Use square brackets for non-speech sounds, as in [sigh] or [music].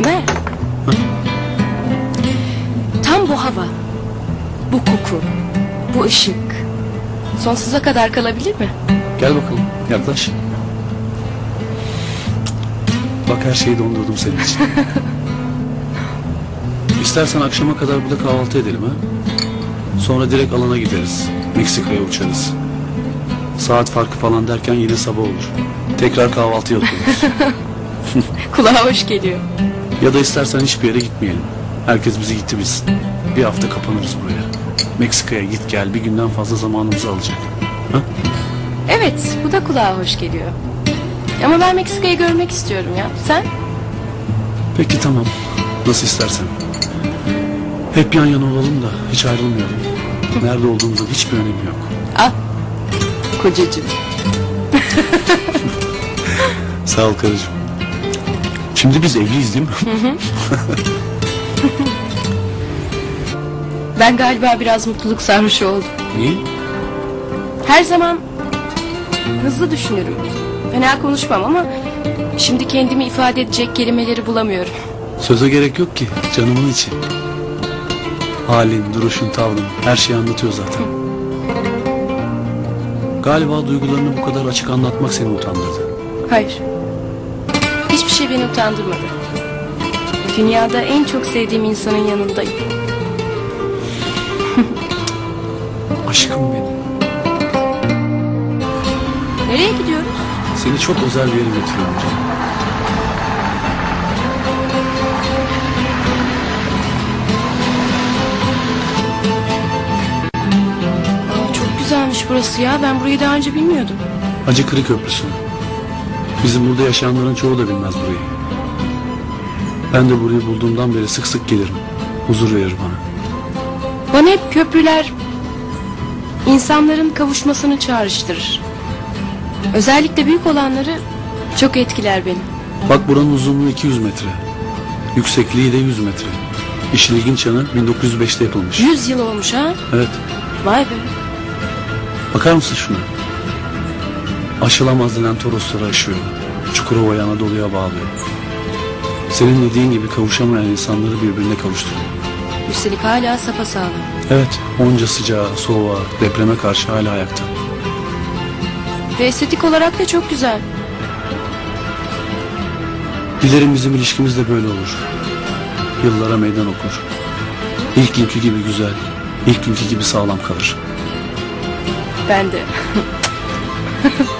Ömer. Tam bu hava, bu koku, bu ışık sonsuza kadar kalabilir mi? Gel bakalım yaklaş. Bak her şeyi dondurdum senin için. [laughs] İstersen akşama kadar burada kahvaltı edelim ha. Sonra direkt alana gideriz. Meksika'ya uçarız. Saat farkı falan derken yine sabah olur. Tekrar kahvaltıya otururuz. [laughs] Kulağa hoş geliyor. Ya da istersen hiçbir yere gitmeyelim. Herkes bizi gitti bilsin. Bir hafta kapanırız buraya. Meksika'ya git gel bir günden fazla zamanımızı alacak. Ha? Evet, bu da kulağa hoş geliyor. Ama ben Meksika'yı görmek istiyorum ya. Sen? Peki tamam. Nasıl istersen. Hep yan yana olalım da hiç ayrılmayalım. Nerede olduğumuzun hiçbir önemi yok. Al. Kocacığım. Sağ ol karıcığım. Şimdi biz evliyiz değil mi? Ben galiba biraz mutluluk sarhoşu oldum. Niye? Her zaman hızlı düşünürüm. Fena konuşmam ama şimdi kendimi ifade edecek kelimeleri bulamıyorum. Söze gerek yok ki. Canımın içi. Halin, duruşun, tavrın her şeyi anlatıyor zaten. Galiba duygularını bu kadar açık anlatmak seni utandırdı. Hayır. Şey beni utandırmadı. Dünyada en çok sevdiğim insanın yanındayım. [laughs] Aşkım benim. Nereye gidiyoruz? Seni çok özel bir yere götürüyorum canım. Aa, çok güzelmiş burası ya. Ben burayı daha önce bilmiyordum. Hacı Kırı Köprüsü. Bizim burada yaşayanların çoğu da bilmez burayı. Ben de burayı bulduğumdan beri sık sık gelirim. Huzur verir bana. Bana hep köprüler insanların kavuşmasını çağrıştırır. Özellikle büyük olanları çok etkiler beni. Bak buranın uzunluğu 200 metre. Yüksekliği de 100 metre. İşin ilginç yanı 1905'te yapılmış. 100 yıl olmuş ha? Evet. Vay be. Bakar mısın şuna? Aşılamaz denen Torosları aşıyor. Çukurova'yı Anadolu'ya bağlıyor. Senin dediğin gibi kavuşamayan insanları birbirine kavuşturuyor. Üstelik hala sapasağlam. Evet, onca sıcağa, soğuğa, depreme karşı hala ayakta. Ve estetik olarak da çok güzel. Dilerim bizim ilişkimiz de böyle olur. Yıllara meydan okur. İlk günkü gibi güzel, ilk günkü gibi sağlam kalır. Ben de. [laughs]